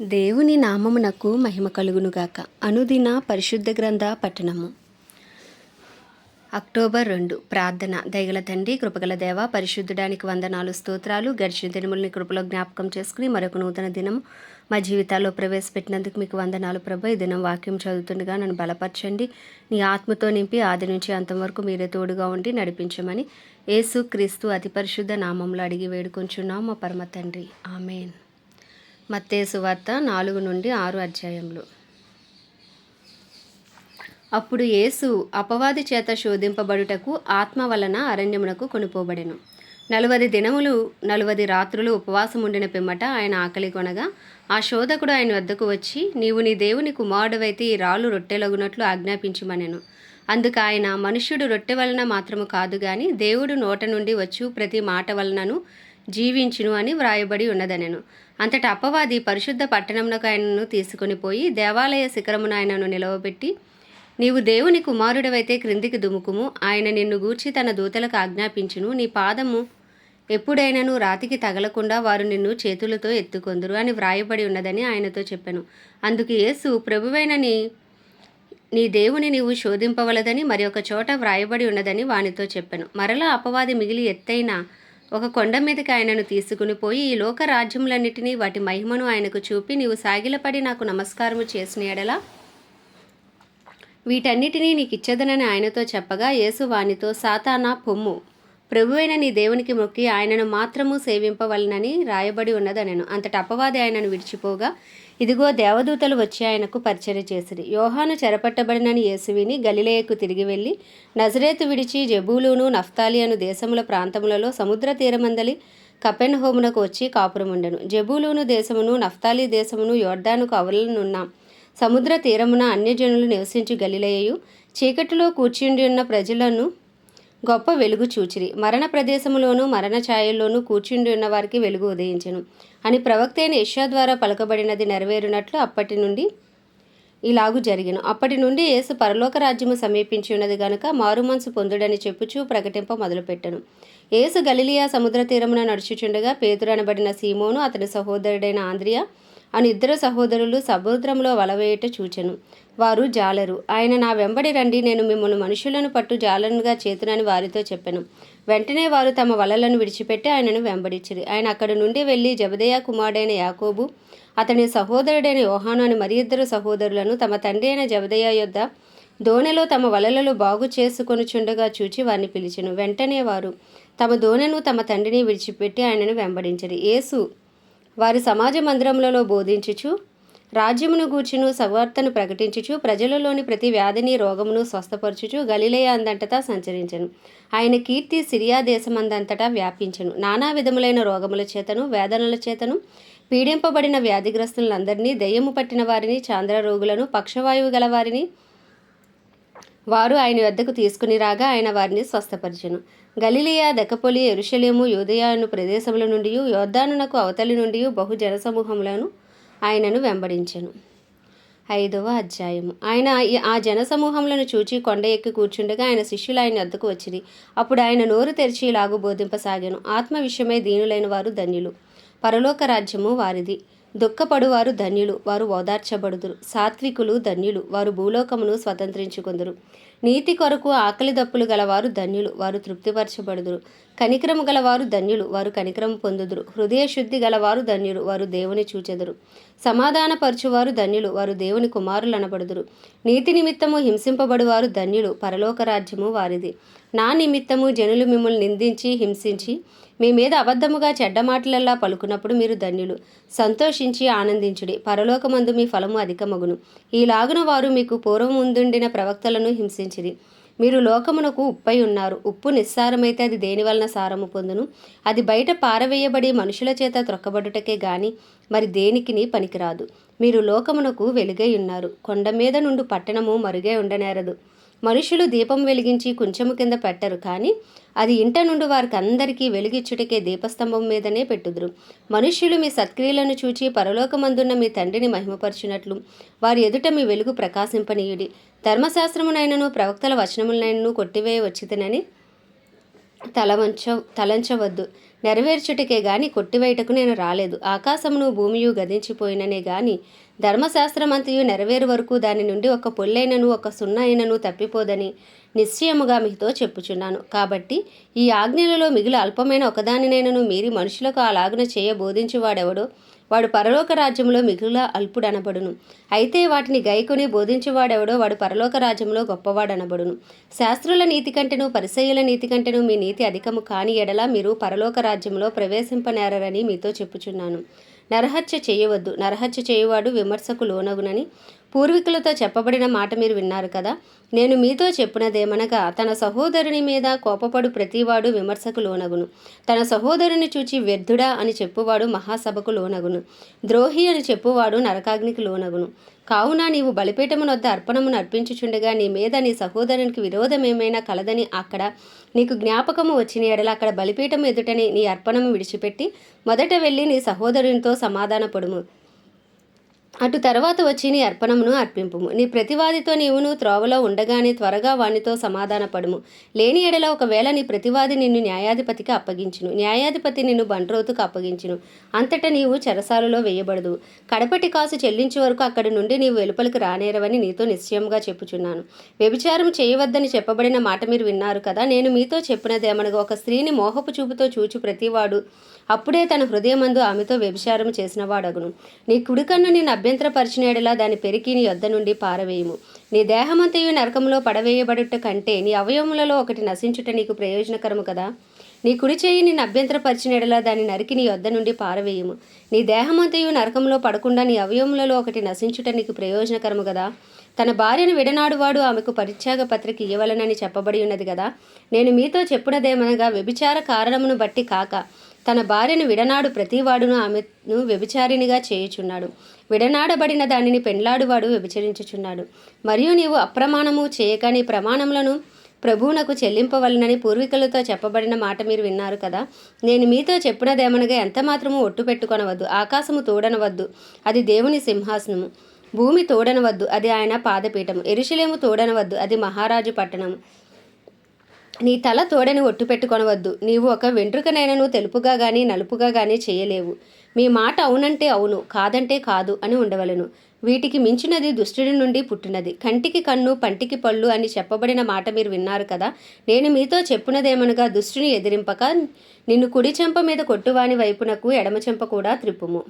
దేవుని నామమునకు మహిమ కలుగునుగాక. అనుదిన పరిశుద్ధ గ్రంథ పట్టణము. అక్టోబర్ రెండు. ప్రార్థన. దయగల తండ్రి కృపగల దేవ పరిశుద్ధడానికి వందనాలు స్తోత్రాలు గడిచిన దినములని కృపలో జ్ఞాపకం చేసుకుని మరొక నూతన దినం మా జీవితాల్లో ప్రవేశపెట్టినందుకు మీకు వందనాలు ప్రభ. ఈ దినం వాక్యం చదువుతుండగా నన్ను బలపరచండి. నీ ఆత్మతో నింపి ఆది నుంచి అంతం వరకు మీరే తోడుగా ఉండి నడిపించమని యేసు క్రీస్తు అతి పరిశుద్ధ నామంలో అడిగి వేడుకొంచున్నాం మా పరమ తండ్రి. ఆమెన్. మత్తేసు వార్త నాలుగు నుండి ఆరు అధ్యాయములు. అప్పుడు యేసు అపవాది చేత శోధింపబడుటకు ఆత్మ వలన అరణ్యమునకు కొనుపోబడెను. నలువది దినములు నలువది రాత్రులు ఉపవాసం ఉండిన పిమ్మట ఆయన ఆకలి కొనగా ఆ శోధకుడు ఆయన వద్దకు వచ్చి నీవు నీ దేవుని కుమారుడవైతే ఈ రాళ్ళు రొట్టెలగునట్లు ఆజ్ఞాపించమనెను. అందుకు ఆయన మనుష్యుడు రొట్టె వలన మాత్రము కాదు గాని దేవుడు నోట నుండి వచ్చు ప్రతి మాట వలనను జీవించును అని వ్రాయబడి ఉన్నదనెను. అంతటా అపవాది పరిశుద్ధ పట్టణంలోకి ఆయనను తీసుకుని పోయి దేవాలయ శిఖరమును ఆయనను నిలవబెట్టి నీవు దేవుని కుమారుడవైతే క్రిందికి దుముకుము. ఆయన నిన్ను గూర్చి తన దూతలకు ఆజ్ఞాపించును. నీ పాదము ఎప్పుడైనాను రాతికి తగలకుండా వారు నిన్ను చేతులతో ఎత్తుకొందురు అని వ్రాయబడి ఉన్నదని ఆయనతో చెప్పాను. అందుకు యేసు ప్రభువైన నీ నీ దేవుని నీవు శోధింపవలదని మరి ఒక చోట వ్రాయబడి ఉన్నదని వానితో చెప్పాను. మరలా అపవాది మిగిలి ఎత్తైన ఒక కొండ మీదకి ఆయనను తీసుకుని పోయి ఈ లోక రాజ్యములన్నిటినీ వాటి మహిమను ఆయనకు చూపి నీవు సాగిలపడి నాకు నమస్కారము చేసిన ఎడలా వీటన్నిటినీ నీకు ఇచ్చదనని ఆయనతో చెప్పగా యేసు వానితో సాతానా పొమ్ము. ప్రభువైన నీ దేవునికి మొక్కి ఆయనను మాత్రము సేవింపవలనని రాయబడి ఉన్నదనెను. అంతటి అపవాది ఆయనను విడిచిపోగా ఇదిగో దేవదూతలు వచ్చి ఆయనకు పరిచయం చేసిరి. యోహాను చెరపట్టబడినని యేసువిని గలిలేయకు తిరిగి వెళ్ళి నజరేతు విడిచి జబూలును నఫ్తాలి అను దేశముల ప్రాంతములలో సముద్ర తీరమందలి కపెన్ హోమునకు వచ్చి కాపురముండెను. జబూలును దేశమును నఫ్తాలి దేశమును యోర్ధానుకు అవలనున్నాం సముద్ర తీరమున అన్యజనులు నివసించి గలిలేయు చీకటిలో కూర్చుండి ఉన్న ప్రజలను గొప్ప వెలుగు చూచిరి. మరణ ప్రదేశములోను మరణ ఛాయల్లోనూ కూర్చుండి ఉన్న వారికి వెలుగు ఉదయించెను. అని ప్రవక్త అయిన యెషయా ద్వారా పలకబడినది నెరవేరునట్లు అప్పటి నుండి ఇలాగు జరిగిన. అప్పటి నుండి యేసు పరలోక రాజ్యము సమీపించి ఉన్నది గనుక మారుమనసు పొందుడని చెప్పుచూ ప్రకటింప మొదలుపెట్టెను. యేసు గలిలియా సముద్ర తీరమున నడుచుచుండగా పేతురు అనబడిన సీమోను అతని సహోదరుడైన ఆంద్రియా అని ఇద్దరు సహోదరులు సముద్రంలో వలవేయట చూచెను. వారు జాలరు. ఆయన నా వెంబడి రండి నేను మిమ్మల్ని మనుషులను పట్టు జాలనుగా చేతునని వారితో చెప్పాను. వెంటనే వారు తమ వలలను విడిచిపెట్టి ఆయనను వెంబడించిరి. ఆయన అక్కడి నుండి వెళ్ళి జబదయ కుమారుడైన యాకోబు అతని సహోదరుడైన యోహాను అని మరి ఇద్దరు సహోదరులను తమ తండ్రి అయిన జబదయ యొద్ద దోణెలో తమ వలలలో బాగు చేసుకొనుచుండగా చూచి వారిని పిలిచెను. వెంటనే వారు తమ దోణెను తమ తండ్రిని విడిచిపెట్టి ఆయనను వెంబడించరు. యేసు వారి సమాజ మందిరములలో బోధించుచు రాజ్యమును గూర్చును సవార్తను ప్రకటించుచు ప్రజలలోని ప్రతి వ్యాధిని రోగమును స్వస్థపరచుచు గలిలేయ అందంతటా సంచరించను. ఆయన కీర్తి సిరియా దేశమందంతటా వ్యాపించను. నానా విధములైన రోగముల చేతను వేదనల చేతను పీడింపబడిన వ్యాధిగ్రస్తులందరినీ దెయ్యము పట్టిన వారిని చాంద్ర రోగులను పక్షవాయువు గల వారిని వారు ఆయన వద్దకు తీసుకుని రాగా ఆయన వారిని స్వస్థపరిచెను. గలిలియా దకపొలి ఎరుషలేము యోదయాను ప్రదేశముల నుండి యోర్దానునకు అవతలి నుండి బహు జనసమూహములను ఆయనను వెంబడించెను. ఐదవ అధ్యాయము. ఆయన ఆ జనసమూహములను చూచి కొండ ఎక్కి కూర్చుండగా ఆయన శిష్యులు ఆయన అద్దకు వచ్చిరి. అప్పుడు ఆయన నోరు తెరిచి ఇలాగు బోధింపసాగాను. ఆత్మ విషయమై దీనులైన వారు ధన్యులు. పరలోక రాజ్యము వారిది. దుఃఖపడువారు ధన్యులు. వారు ఓదార్చబడుదురు. సాత్వికులు ధన్యులు. వారు భూలోకమును స్వతంత్రించుకుందురు. నీతి కొరకు ఆకలి దప్పులు గలవారు ధన్యులు. వారు తృప్తిపరచబడుదురు. కనికరము గలవారు ధన్యులు. వారు కనికరము పొందుదురు. హృదయ శుద్ధి గలవారు ధన్యులు. వారు దేవుని చూచెదరు. సమాధానపరచువారు ధన్యులు. వారు దేవుని కుమారులు అనబడుదురు నీతి నిమిత్తము హింసింపబడువారు ధన్యులు. పరలోక రాజ్యము వారిది. నా నిమిత్తము జనులు మిమ్మల్ని నిందించి హింసించి మీ మీద అబద్ధముగా చెడ్డ మాటలల్లా పలుకున్నప్పుడు మీరు ధన్యులు. సంతోషించి ఆనందించుడి. పరలోకమందు మీ ఫలము అధికమగును. ఈలాగున వారు మీకు పూర్వముందుండిన ప్రవక్తలను హింసించిరి. మీరు లోకమునకు ఉప్పై ఉన్నారు. ఉప్పు నిస్సారమైతే అది దేని వలన సారము పొందును? అది బయట పారవేయబడి మనుషుల చేత త్రొక్కబడుటకే గాని మరి దేనికిని పనికిరాదు. మీరు లోకమునకు వెలుగై ఉన్నారు. కొండ మీద నుండి పట్టణము మరుగై ఉండనేరదు. మనుషులు దీపం వెలిగించి కొంచెము కింద పెట్టరు కానీ అది ఇంట నుండి వారికి అందరికీ వెలిగిచ్చుటకే దీపస్తంభం మీదనే పెట్టుదురు. మనుష్యులు మీ సత్క్రియలను చూచి పరలోకమందున్న మీ తండ్రిని మహిమపరచునట్లు వారి ఎదుట మీ వెలుగు ప్రకాశింపనీయుడి. ధర్మశాస్త్రమునైనను ప్రవక్తల వచనములనైనను కొట్టివేయ వచ్చితనని తలవంచ తలంచవద్దు. నెరవేర్చుటకే గాని కొట్టివేయటకు నేను రాలేదు. ఆకాశమును భూమియు గదించిపోయిననే గాని ధర్మశాస్త్రమంతయు నెరవేరు వరకు దాని నుండి ఒక పొల్లైనను ఒక సున్న అయినను తప్పిపోదని నిశ్చయముగా మీతో చెప్పుచున్నాను. కాబట్టి ఈ ఆజ్ఞలలో మిగిలి అల్పమైన ఒకదానినైనను మీరి మనుషులకు అలాగున చేయ బోధించువాడెవడో వాడు పరలోక రాజ్యంలో మిగుల అల్పుడనబడును. అయితే వాటిని గైకొని బోధించేవాడెవడో వాడు పరలోక రాజ్యంలో గొప్పవాడనబడును. శాస్త్రుల నీతి కంటేను పరిసయ్యుల నీతి కంటేను మీ నీతి అధికము కాని ఎడల మీరు పరలోక రాజ్యంలో ప్రవేశింపనేరని మీతో చెప్పుచున్నాను. నరహత్య చేయవద్దు. నరహత్య చేయువాడు విమర్శకు లోనగునని పూర్వీకులతో చెప్పబడిన మాట మీరు విన్నారు కదా? నేను మీతో చెప్పినదేమనగా తన సహోదరుని మీద కోపపడు ప్రతివాడు విమర్శకు లోనగును తన సహోదరుని చూచి వ్యర్థుడా అని చెప్పువాడు మహాసభకు లోనగును ద్రోహి అని చెప్పువాడు నరకాగ్నికి లోనగును కావున నీవు బలిపీఠమునొద్ద అర్పణమును అర్పించుచుండగా నీ మీద నీ సహోదరునికి విరోధమేమైనా కలదని అక్కడ నీకు జ్ఞాపకము వచ్చిన ఎడల అక్కడ బలిపీఠం ఎదుటని నీ అర్పణము విడిచిపెట్టి మొదట వెళ్ళి నీ సహోదరునితో సమాధానపడుము. అటు తర్వాత వచ్చి నీ అర్పణమును అర్పింపుము. నీ ప్రతివాదితో నీవును త్రోవలో ఉండగానే త్వరగా వానితో సమాధానపడుము. లేని ఎడల ఒకవేళ నీ ప్రతివాది నిన్ను న్యాయాధిపతికి అప్పగించును. న్యాయాధిపతి నిన్ను బంట్రోతుకు అప్పగించును. అంతటా నీవు చెరసాలలో వేయబడదు. కడపటి కాసు చెల్లించే వరకు అక్కడి నుండి నీవు వెలుపలికి రానేరవని నీతో నిశ్చయంగా చెప్పుచున్నాను. వ్యభిచారం చేయవద్దని చెప్పబడిన మాట మీరు విన్నారు కదా? నేను మీతో చెప్పినదేమనగా ఒక స్త్రీని మోహపు చూపుతో చూచు ప్రతివాడు అప్పుడే తన హృదయమందు ఆమెతో వ్యభిచారం చేసిన వాడగును. నీ కుడికన్ను నేను అభ్యంతరపరిచినేడలా దాని పెరికి నీ యొద్ద నుండి పారవేయము. నీ దేహమంతయు నరకంలో పడవేయబడుట కంటే నీ అవయవములలో ఒకటి నశించుట నీకు ప్రయోజనకరము కదా? నీ కుడి చేయి నిన్ను అభ్యంతరపరిచిన ఎడలా దాని నరికి నీ యొద్ద నుండి పారవేయము. నీ దేహమంతయు నరకంలో పడకుండా నీ అవయవములలో ఒకటి నశించుట నీకు ప్రయోజనకరము కదా? తన భార్యను విడనాడువాడు ఆమెకు పరిత్యాగ పత్రిక ఇవ్వవలనని చెప్పబడి ఉన్నది కదా? నేను మీతో చెప్పునదేమనగా వ్యభిచార కారణమును బట్టి కాక తన భార్యను విడనాడు ప్రతివాడును ఆమెను వ్యభిచారినిగా చేయుచున్నాడు. విడనాడబడిన దానిని పెండ్లాడువాడు వ్యభిచరించుచున్నాడు. మరియు నీవు అప్రమాణము చేయక నీ ప్రమాణములను ప్రభువునకు చెల్లింపవలనని పూర్వీకులతో చెప్పబడిన మాట మీరు విన్నారు కదా. నేను మీతో చెప్పినదేమనగా ఎంత మాత్రము ఒట్టు పెట్టుకొనవద్దు ఆకాశము తోడనవద్దు అది దేవుని సింహాసనము. భూమి తోడనవద్దు అది ఆయన పాదపీఠము. ఎరుశలేము తోడనవద్దు అది మహారాజు పట్టణము. నీ తల తోడని ఒట్టు పెట్టుకొనవద్దు. నీవు ఒక వెంట్రుకనైనను తెలుపుగా గాని నలుపుగా గాని చేయలేవు. మీ మాట అవునంటే అవును కాదంటే కాదు అని ఉండవలను. వీటికి మించినది దుష్టుడి నుండి పుట్టినది. కంటికి కన్ను పంటికి పళ్ళు అని చెప్పబడిన మాట మీరు విన్నారు కదా? నేను మీతో చెప్పినదేమనగా దుష్టుని ఎదిరింపక నిన్ను కుడి చెంప మీద కొట్టువాని వైపునకు ఎడమ చెంప కూడా త్రిప్పుము.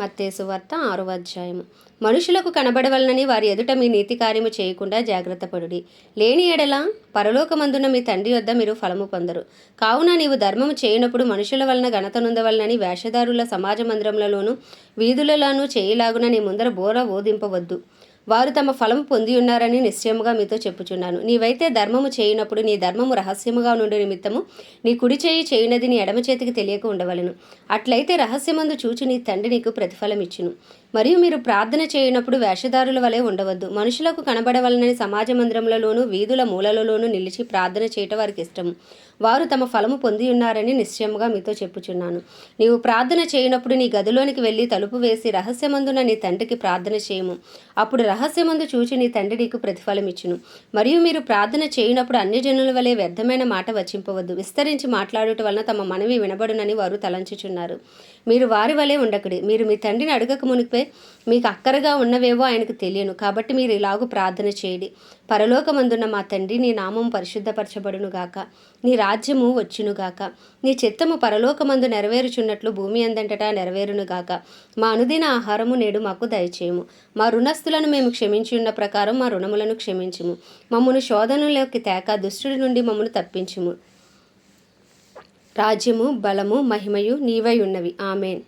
మత్తేసు వార్త ఆరో అధ్యాయము. మనుషులకు కనబడవలనని వారి ఎదుట మీ నీతి కార్యము చేయకుండా జాగ్రత్త పడుడి. లేని ఎడల పరలోకమందున మీ తండ్రి వద్ద మీరు ఫలము పొందరు. కావున నీవు ధర్మము చేయనప్పుడు మనుషుల వలన ఘనత నొందవలనని వేషధారుల సమాజ మందిరములలోను వీధులలోనూ చేయలాగున నీ ముందర బోర ఓదింపవద్దు. వారు తమ ఫలము పొంది ఉన్నారని నిశ్చయముగా మీతో చెప్పుచున్నాను. నీవైతే ధర్మము చేయనప్పుడు నీ ధర్మము రహస్యముగా నుండి నిమిత్తము నీ కుడి చేయి చేయునది నీ ఎడమ చేతికి తెలియక ఉండవలను. అట్లయితే రహస్యమందు చూచి నీ తండ్రి నీకు ప్రతిఫలం ఇచ్చును మరియు మీరు ప్రార్థన చేయనప్పుడు వేషధారుల వలె ఉండవద్దు. మనుషులకు కనబడవలనని సమాజ మందిరములలోనూ వీధుల మూలలలోనూ నిలిచి ప్రార్థన చేయటం వారికి ఇష్టము. వారు తమ ఫలము పొంది ఉన్నారని నిశ్చయముగా మీతో చెప్పుచున్నాను. నీవు ప్రార్థన చేయనప్పుడు నీ గదిలోనికి వెళ్ళి తలుపు వేసి రహస్యమందున నీ తండ్రికి ప్రార్థన చేయము. అప్పుడు రహస్యమందు చూచి నీ తండ్రి నీకు ప్రతిఫలం ఇచ్చును. మరియు మీరు ప్రార్థన చేయనప్పుడు అన్యజనుల వలె వ్యర్థమైన మాట వచ్చింపవద్దు విస్తరించి మాట్లాడుట వలన తమ మనవి వినబడునని వారు తలంచుచున్నారు. మీరు వారి వలె ఉండకుడి. మీరు మీ తండ్రిని అడగక మునిపే మీకు అక్కరగా ఉన్నవేవో ఆయనకు తెలియను. కాబట్టి మీరు ఇలాగు ప్రార్థన చేయండి. పరలోకమందున్న మా తండ్రి నీ నామం పరిశుద్ధపరచబడునుగాక నీ రాజ్యము వచ్చునుగాక నీ చిత్తము పరలోకమందు నెరవేరుచున్నట్లు భూమి అందంటటా నెరవేరునుగాక మా అనుదిన ఆహారము నేడు మాకు దయచేయము. మా రుణస్థులను మేము క్షమించి ఉన్న ప్రకారం మా రుణములను క్షమించుము. మమ్మను శోధనలోకి తేక దుష్టుడి నుండి మమ్మను తప్పించుము. రాజ్యము బలము మహిమయు నీవై ఉన్నవి ఆమెన్.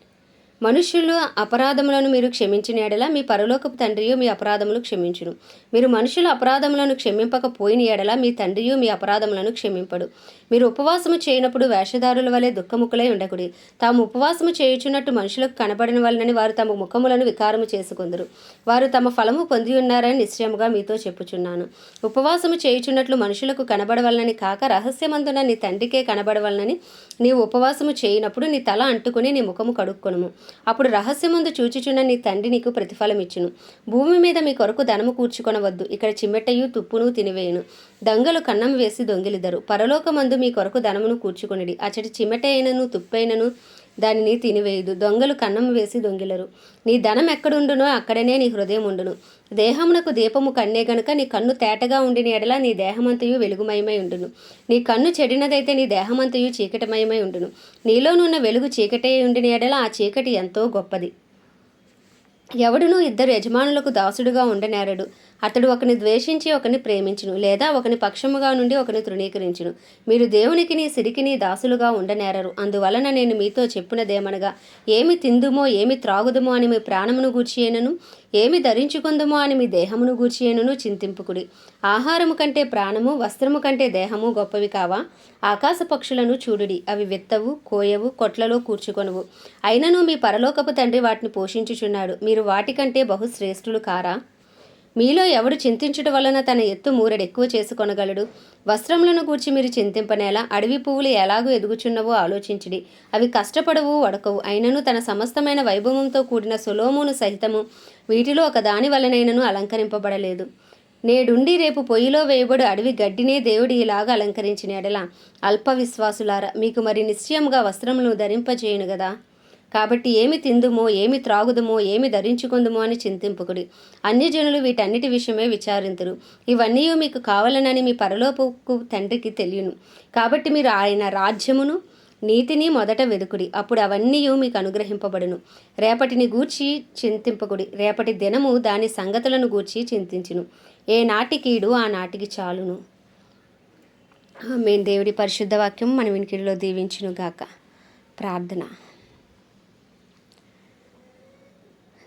మనుష్యులు అపరాధములను మీరు క్షమించిన ఎడల మీ పరలోకపు తండ్రియు మీ అపరాధములు క్షమించును. మీరు మనుషుల అపరాధములను క్షమింపకపోయిన ఎడల మీ తండ్రియు మీ అపరాధములను క్షమింపడు. మీరు ఉపవాసము చేయనప్పుడు వేషధారుల వలె దుఃఖముఖులై ఉండకుడి. తాము ఉపవాసము చేయుచున్నట్టు మనుషులకు కనబడిన వలనని వారు తమ ముఖములను వికారము చేసుకుందరు. వారు తమ ఫలము పొంది ఉన్నారని నిశ్చయముగా మీతో చెప్పుచున్నాను. ఉపవాసము చేయుచున్నట్లు మనుషులకు కనబడవలనని కాక రహస్యమందున నీ తండ్రికే కనబడవలనని నీవు ఉపవాసము చేయనప్పుడు నీ తల అంటుకుని నీ ముఖము కడుక్కొనుము. అప్పుడు రహస్యమందు చూచుచున్న నీ తండ్రి నీకు ప్రతిఫలం ఇచ్చును భూమి మీద మీ కొరకు ధనము కూర్చుకొనవద్దు. ఇక్కడ చిమ్మెట్టయు తుప్పును తినివేయును. దంగలు కన్నం వేసి దొంగిలిదరు. పరలోకమందు మీ కొరకు ధనమును కూర్చుకొనిడి. అచటి చిమటైనను తుప్పైనను దానిని తినివేయదు. దొంగలు కన్నం వేసి దొంగిలరు. నీ ధనం ఎక్కడుండునో అక్కడనే నీ హృదయం ఉండును దేహమునకు దీపము కన్నే గనుక నీ కన్ను తేటగా ఉండిన ఎడల నీ దేహమంతయు వెలుగుమయమై ఉండును. నీ కన్ను చెడినదైతే నీ దేహమంతయు చీకటిమయమై ఉండును. నీలోనున్న వెలుగు చీకటే ఉండిన ఎడల ఆ చీకటి ఎంతో గొప్పది. ఎవడునూ ఇద్దరు యజమానులకు దాసుడుగా ఉండనేరడు. అతడు ఒకని ద్వేషించి ఒకని ప్రేమించును లేదా ఒకని పక్షముగా నుండి ఒకని తృణీకరించును. మీరు దేవునికి నీ సిరికిని దాసులుగా ఉండనేరరు. అందువలన నేను మీతో చెప్పినదేమనగా ఏమి తిందుమో ఏమి త్రాగుదుమో అని మీ ప్రాణమును గూర్చియేనను ఏమి ధరించుకుందుమో అని మీ దేహమును గూర్చియేనను చింతింపుకుడి. ఆహారము కంటే ప్రాణము వస్త్రము కంటే దేహము గొప్పవి కావా? ఆకాశ పక్షులను చూడుడి. అవి విత్తవు కోయవు కొట్లలో కూర్చుకొనువు. అయినను మీ పరలోకపు తండ్రి వాటిని పోషించుచున్నాడు. మీరు వాటికంటే బహుశ్రేష్ఠులు కారా? మీలో ఎవడు చింతించుట వలన తన ఎత్తు మూరెడెక్కువ చేసుకొనగలడు? వస్త్రములను కూర్చి మీరు చింతింపనేలా అడవి పువ్వులు ఎలాగో ఎదుగుచున్నవో ఆలోచించిడి. అవి కష్టపడవు వడకవు. అయినను తన సమస్తమైన వైభవంతో కూడిన సులోమును సహితము వీటిలో ఒక దాని వలనైనను అలంకరింపబడలేదు. నేడుండి రేపు పొయ్యిలో వేయబడు అడవి గడ్డినే దేవుడు ఇలాగా అలంకరించిన ఎడల. అల్ప విశ్వాసులారా మీకు మరి నిశ్చయముగా వస్త్రములను ధరింపజేయును గదా? కాబట్టి ఏమి తిందుమో ఏమి త్రాగుదుమో ఏమి ధరించుకుందుమో అని చింతింపుకుడి. అన్యజనులు వీటన్నిటి విషయమే విచారింతురు. ఇవన్నీ మీకు కావాలనని మీ పరలోపుకు తండ్రికి తెలియను. కాబట్టి మీరు ఆయన రాజ్యమును నీతిని మొదట వెదుకుడి. అప్పుడు అవన్నీ మీకు అనుగ్రహింపబడును. రేపటిని గూర్చి చింతింపకుడి. రేపటి దినము దాని సంగతులను గూర్చి చింతించును. ఏ నాటికీడు ఆ నాటికి చాలును. మేము దేవుడి పరిశుద్ధ వాక్యం మన వినికిడిలో దీవించును గాక ప్రార్థన.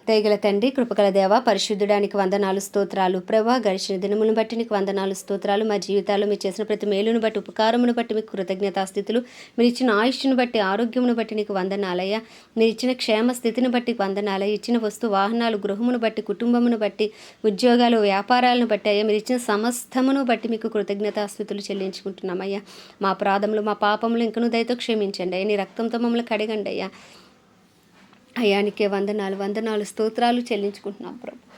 దయగల తండ్రి కృపగల దేవ పరిశుద్ధుడానికి వందనాలు స్తోత్రాలు. ప్రభా గడిచిన దినమును బట్టి నీకు వందనాలు స్తోత్రాలు. మా జీవితాల్లో మీరు చేసిన ప్రతి మేలును బట్టి ఉపకారమును బట్టి మీకు కృతజ్ఞతాస్థితులు. మీరు ఇచ్చిన ఆయుష్ను బట్టి ఆరోగ్యమును బట్టి నీకు వందనాలయ్యా. మీరు ఇచ్చిన క్షేమ స్థితిని బట్టి వందనాలయ్య. ఇచ్చిన వస్తు వాహనాలు గృహమును బట్టి కుటుంబమును బట్టి ఉద్యోగాలు వ్యాపారాలను బట్టి అయ్యా. మీరు ఇచ్చిన సమస్తమును బట్టి మీకు కృతజ్ఞతాస్థితులు చెల్లించుకుంటున్నామయ్యా. మా ప్రాధములు మా పాపములు ఇంకను దయతో క్షమించండి అయ్యా. నీ రక్తంతో మమ్మల్ని కడగండి అయ్యా. అయానికే వందనాలు వందనాలు స్తోత్రాలు చెల్లించుకుంటున్నాం ప్రభు.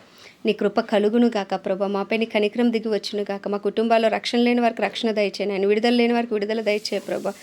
నీ కృప కలుగును గాక ప్రభా. మాపై నీ కనికరం దిగి వచ్చును గాక. మా కుటుంబాల్లో రక్షణ లేని వారికి రక్షణ దయచేయను నేను విడుదల లేని వారికి విడుదల దయచే ప్రభా.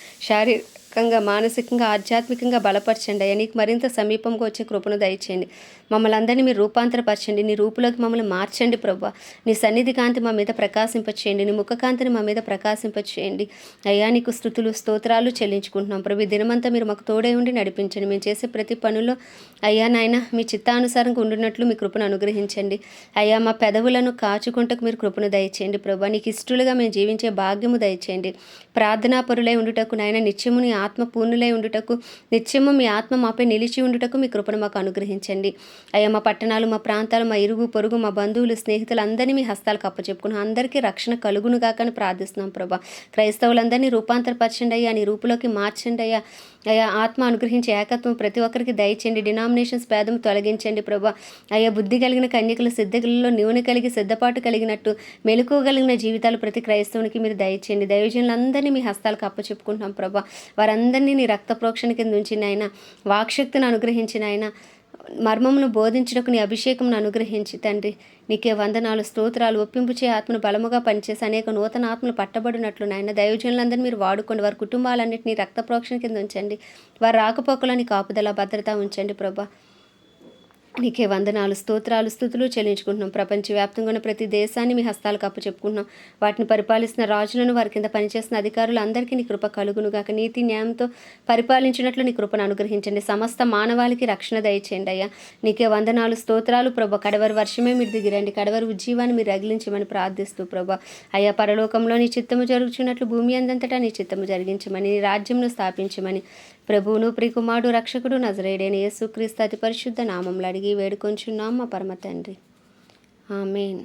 శారీరకంగా మానసికంగా ఆధ్యాత్మికంగా బలపరచండి. అయ్యా నీకు మరింత సమీపంగా వచ్చే కృపను దయచేయండి. మమ్మల్ని అందరినీ మీరు రూపాంతరపరచండి. నీ రూపులోకి మమ్మల్ని మార్చండి ప్రభా. నీ సన్నిధి కాంతి మా మీద ప్రకాశింపచేయండి. నీ ముఖకాంతిని మా మీద ప్రకాశింపచేయండి. అయ్యా నీకు స్థుతులు స్తోత్రాలు చెల్లించుకుంటున్నాం. ప్రభు దినమంతా మీరు మాకు తోడే ఉండి నడిపించండి. మేము చేసే ప్రతి పనుల్లో అయ్యా నాయన మీ చిత్తానుసారంగా ఉండినట్లు మీ కృపను అనుగ్రహించండి. అయ్యా మా పెదవులను కాచుకుంటకు మీరు కృపను దయచేయండి ప్రభా. నీకు ఇష్టలుగా మేము జీవించే భాగ్యము దయచేయండి. ప్రార్థనాపరులై ఉండుటకు నాయన నిత్యము నీ ఆత్మ పూర్ణులై ఉండుటకు నిత్యము మీ ఆత్మ మాపై నిలిచి ఉండుటకు మీ కృపను మాకు అనుగ్రహించండి. అయ్యా మా పట్టణాలు మా ప్రాంతాలు మా ఇరుగు పొరుగు మా బంధువులు స్నేహితులు అందరినీ మీ హస్తాలకు అప్పచెప్పుకున్నాం అందరికీ రక్షణ కలుగునుగాకని ప్రార్థిస్తున్నాం ప్రభా. క్రైస్తవులందరినీ రూపాంతరపరచండి అయ్యా నీ రూపులోకి మార్చండి అయ్యా. అయ్యా ఆత్మ అనుగ్రహించి ఏకత్వం ప్రతి ఒక్కరికి దయచేయండి. డినామినేషన్స్ భేదం తొలగించండి ప్రభా. అయ్యా బుద్ధి కలిగిన కన్యకుల సిద్ధకులలో నూనె కలిగి సిద్ధపాటు కలిగినట్టు మెలుకోగలిగిన జీవితాలు ప్రతి క్రైస్తవునికి మీరు దయచేయండి. దైవజనులందరినీ మీ హస్తాలకు అప్పచెప్పుకుంటున్నాం ప్రభా. వారందరినీ నీ రక్త ప్రోక్షణ కింద ఉంచిన ఆయన వాక్శక్తిని అనుగ్రహించిన ఆయన మర్మమును బోధించుటకు నీ అభిషేకమును అనుగ్రహించి తండ్రి నీకే వందనాలు స్తోత్రాలు ఒప్పింపు చే ఆత్మను బలముగా పనిచేసి అనేక నూతన ఆత్మలు పట్టబడినట్లు నాయన దైవజనులందరినీ మీరు వాడుకోండి. వారి కుటుంబాలన్నింటినీ రక్త ప్రోక్షణ కింద ఉంచండి. వారి రాకపోకలని కాపుదల భద్రత ఉంచండి ప్రభా. నీకే వందనాలు స్తోత్రాలు స్థుతులు చెల్లించుకుంటున్నాం. ప్రపంచవ్యాప్తంగా ఉన్న ప్రతి దేశాన్ని మీ హస్తాలకు అప్పు చెప్పుకుంటున్నాం. వాటిని పరిపాలిస్తున్న రాజులను వారి కింద పనిచేస్తున్న అధికారులు అందరికీ నీ కృప కలుగునుగాక. నీతి న్యాయంతో పరిపాలించినట్లు నీ కృపను అనుగ్రహించండి. సమస్త మానవాళికి రక్షణ దయచేయండి అయ్యా. నీకే వందనాలు స్తోత్రాలు ప్రభా. కడవరి వర్షమే మీరు దిగిరండి. కడవరి ఉజ్జీవాన్ని మీరు రగిలించమని ప్రార్థిస్తూ ప్రభా. అయ్యా పరలోకంలో నీ చిత్తము జరుగుచున్నట్లు భూమి అందంతటా నీ చిత్తము జరిగించమని నీ రాజ్యంను స్థాపించమని. ప్రభువును ప్రికుమారుడు రక్షకుడు నజరేడైన యేసుక్రీస్తు అతి పరిశుద్ధ నామంలో అడిగి వేడుకొంచున్నాం మా పరమ తండ్రి. ఆమెన్.